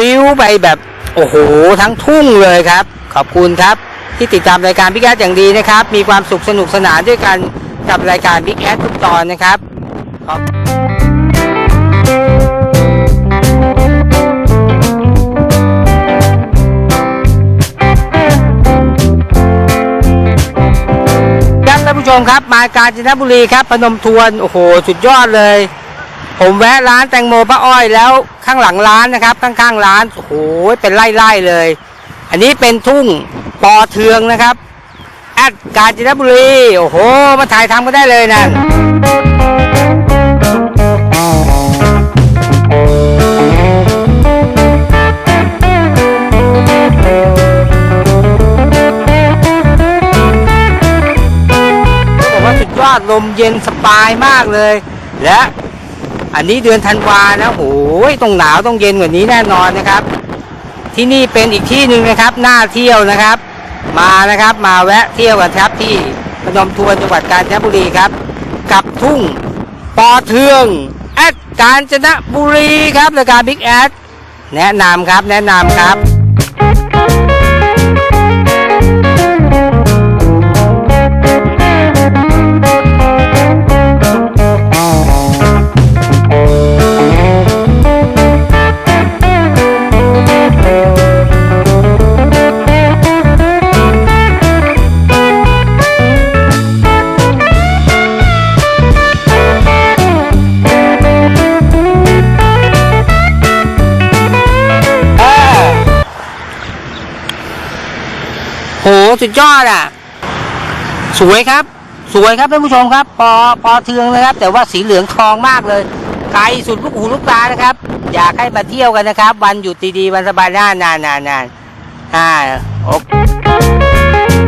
ลิ้วไปแบบ โอ้โห ทั้งทุ่งเลยครับ ขอบคุณครับ ที่ติดตามรายการบิ๊กแอดอย่างดีนะครับ มีความสุขสนุกสนานด้วยกันกับรายการบิ๊กแอดทุกตอนนะครับขอบครับท่านผู้ชมครับ มากาญจนบุรีครับพนมทวน โอ้โห สุดยอดเลย ผมแวะร้านแตงโมป้าอ้อยแล้วข้างหลังร้านนะครับ ข้างๆร้านโอ้โหเป็นไร่ๆเลย อันนี้เป็นทุ่งปอเทืองนะครับ แอดกาญจนบุรีโอ้โห มาถ่ายทำก็ได้เลยนั่นต้องบอกว่าสุดยอดลมเย็นสบายมากเลย และ อันนี้เดือนธันวานะโอ้ยต้องหนาวต้องเย็นกว่านี้แน่นอนนะครับ ที่นี่เป็นอีกที่หนึ่งนะครับน่าเที่ยวนะครับ มานะครับมาแวะเที่ยวกันครับที่พนมทวนจังหวัดกาญจนบุรีครับ กับทุ่งปอเทืองแอดกาญจนบุรีครับรายการบิ๊กแอดแนะนำครับแนะนำครับ สุดยอดอะ สวยครับ สวยครับท่านผู้ชมครับ ปอปอเทืองนะครับ แต่ว่าสีเหลืองทองมากเลย ไกลสุดลูกหูลูกตานะครับ อยากให้มาเที่ยวกันนะครับ วันหยุดดีๆวันสบายหน้านานนานนานอ่าโอเค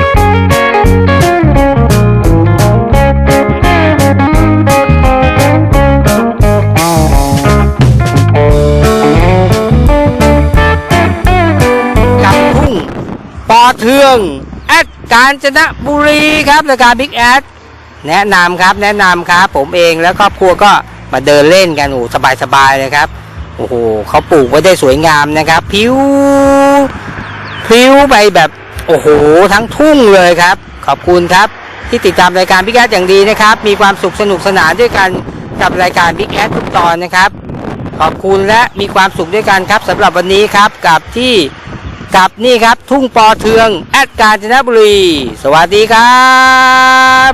ปอเทืองแอดกาญจนบุรีครับรายการบิ๊กแอดแนะนำครับ แนะนำครับ ผมเองแล้วครอบครัวก็มาเดินเล่นกันโอ้สบายๆเลยครับโอ้โหเขาปลูกไว้ได้สวยงามนะครับพิวพิวไปแบบโอ้โหทั้งทุ่งเลยครับ ขอบคุณครับ ที่ติดตามรายการบิ๊กแอดอย่างดีนะครับ มีความสุขสนุกสนานด้วยกันกับรายการบิ๊กแอดทุกตอนนะครับ ขอบคุณและมีความสุขด้วยกันครับสำหรับวันนี้ครับกับที่ กับนี่ครับทุ่งปอเทือง แอดกาญจนบุรี สวัสดีครับ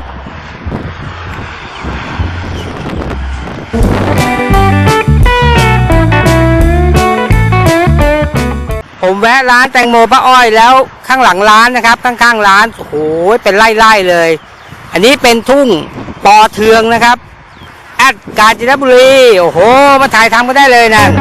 ผมแวะร้านแตงโมป้าอ้อยแล้วข้างหลังร้านนะครับ ข้างๆร้านโอ้โหเป็นไร่ๆเลย อันนี้เป็นทุ่งปอเทืองนะครับ แอดกาญจนบุรี โอ้โห มาถ่ายทำก็ได้เลยนั่น